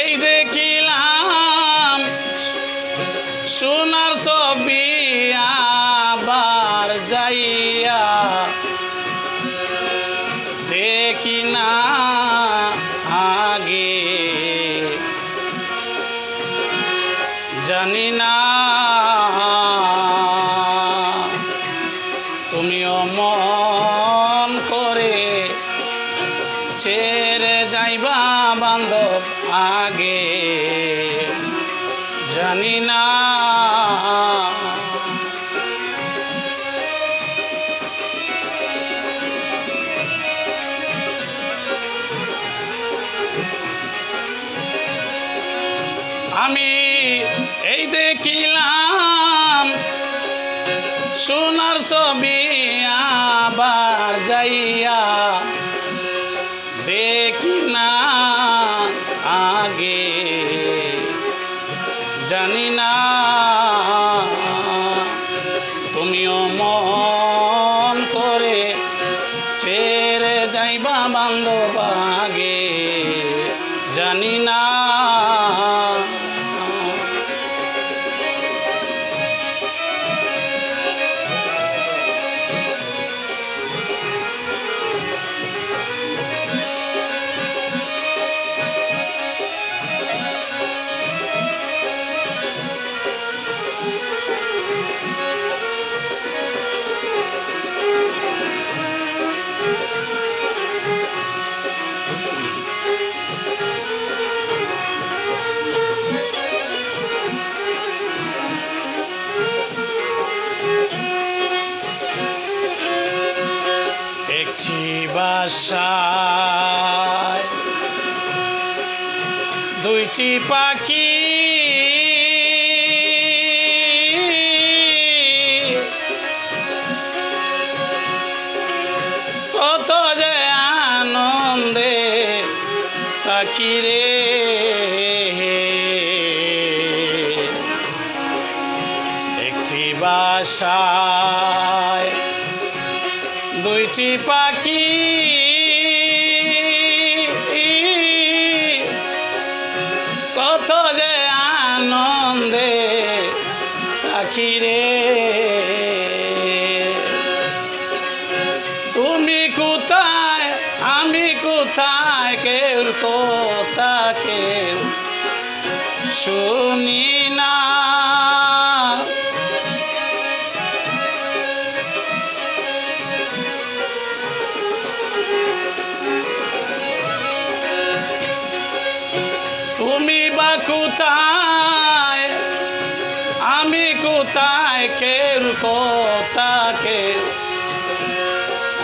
এই দেখিলাম সোনার ছবি আবার যাইয়া। দেখি না আগে। জানি না বান্ধব আগে। জানি না। আমি এই দেখিলাম সোনার ছবি আবার যাইয়া না আগে। জানি না তুমিও মন করে ছেড়ে যাইবা বান্ধব আগে জানি না দুইটি পাখি কত যে আনন্দে পাখি রে। একটি বাসায় দুইটি পাখি কোথায়? আমি কোথায়? কেউ কথা কেউ শুনি না। তুমি বা কোথায়? আমি কোথায়? কেউ কোথাকে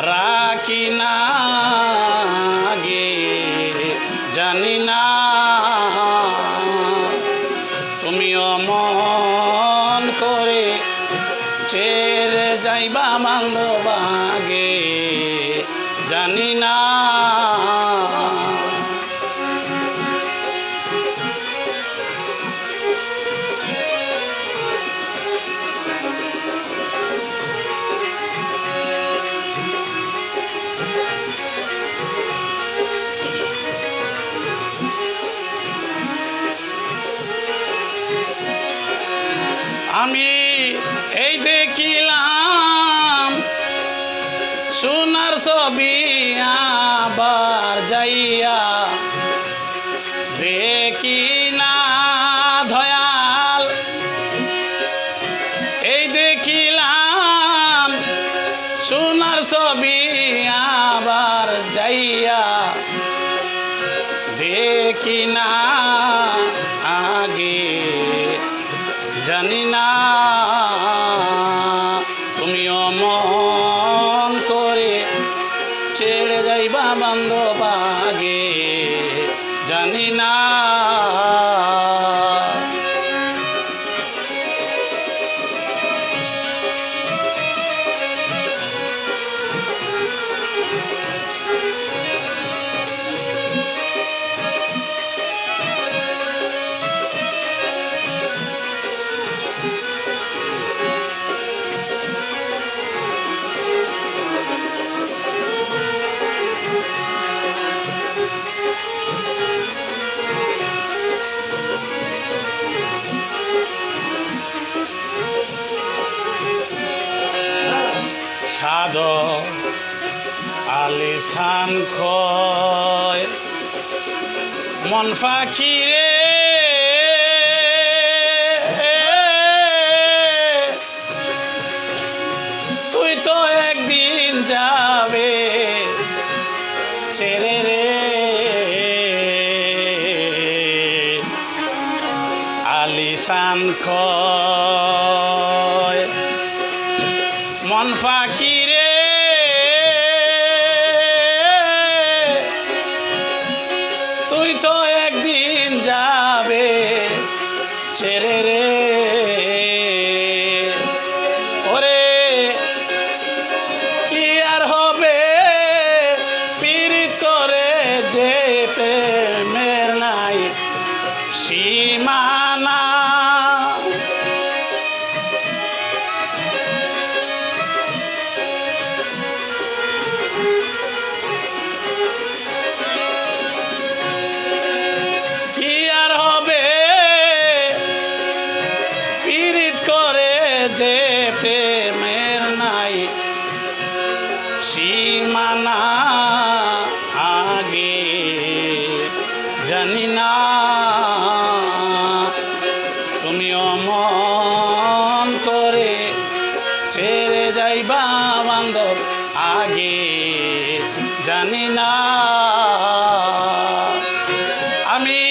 রাখি না গে জানি না। তুমিও মন করে ছেড়ে যাইবা মাঙ্গবাগে জানি না। সোনার ছবি আবার যাইয়া দেখি না ধয়াল। এই দেখিলাম সোনার ছবি আবার যাইয়া দেখি না আগে জানি না করে ছেড়ে যাইবা বন্ধ পাগে। জানি না সাদ আলিসান খয়। মন পাখি রে। তুই তো একদিন যাবে ছেড়ে রে। আলিসান খয় মন যে প্রেমের নাই, সীমানা আগে জানি না। তুমি অমন করে ছেড়ে যাইবা বান্ধব, আগে জানি না। আমি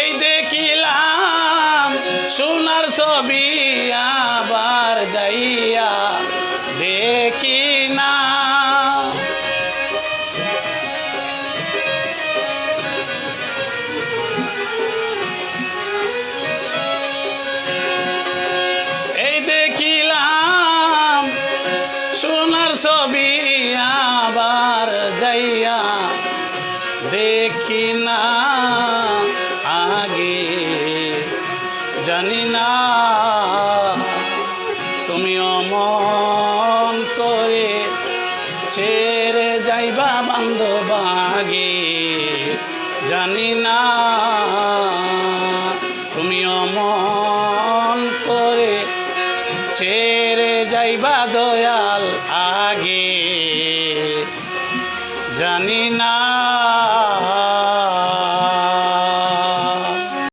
এই দেখিলাম সোনার ছবি যাইয়া দেখি না। এই দেখিলাম সোনার ছবি আবার যাইয়া দেখি না। আগে জানি না। অমন করে ছেড়ে যাইবা বান্ধব আগে জানি না তুমি অমন করে ছেড়ে যাইবা দয়াল আগে, জানি না